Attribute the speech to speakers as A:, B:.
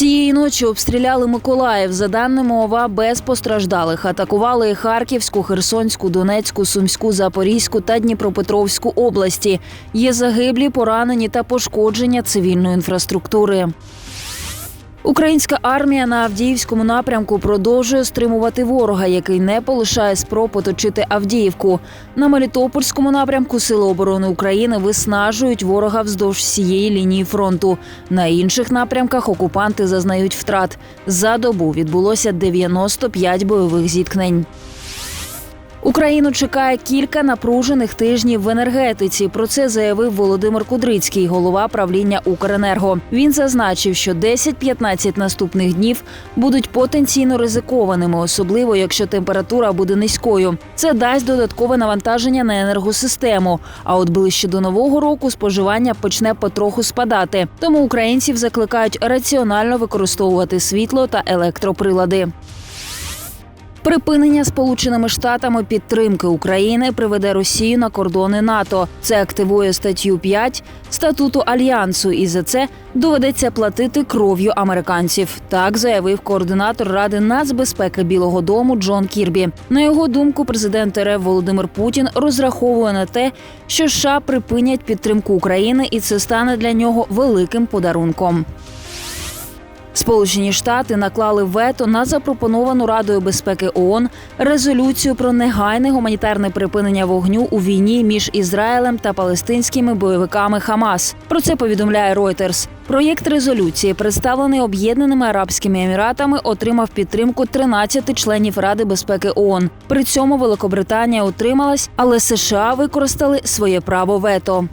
A: Цієї ночі обстріляли Миколаїв. За даними ОВА, без постраждалих. Атакували Харківську, Херсонську, Донецьку, Сумську, Запорізьку та Дніпропетровську області. Є загиблі, поранені та пошкодження цивільної інфраструктури. Українська армія на Авдіївському напрямку продовжує стримувати ворога, який не полишає спроб оточити Авдіївку. На Мелітопольському напрямку Сили оборони України виснажують ворога вздовж всієї лінії фронту. На інших напрямках окупанти зазнають втрат. За добу відбулося 95 бойових зіткнень. Україну чекає кілька напружених тижнів в енергетиці. Про це заявив Володимир Кудрицький, голова правління Укренерго. Він зазначив, що 10-15 наступних днів будуть потенційно ризикованими, особливо якщо температура буде низькою. Це дасть додаткове навантаження на енергосистему. А от ближче до нового року споживання почне потроху спадати. Тому українців закликають раціонально використовувати світло та електроприлади. Припинення Сполученими Штатами підтримки України приведе Росію на кордони НАТО. Це активує статтю 5 статуту альянсу, і за це доведеться платити кров'ю американців. Так заявив координатор Ради нацбезпеки Білого Дому Джон Кірбі. На його думку, президент РФ Володимир Путін розраховує на те, що США припинять підтримку України, і це стане для нього великим подарунком. Сполучені Штати наклали вето на запропоновану Радою безпеки ООН резолюцію про негайне гуманітарне припинення вогню у війні між Ізраїлем та палестинськими бойовиками Хамас. Про це повідомляє Reuters. Проєкт резолюції, представлений Об'єднаними Арабськими Еміратами, отримав підтримку 13 членів Ради безпеки ООН. При цьому Великобританія утрималась, але США використали своє право вето.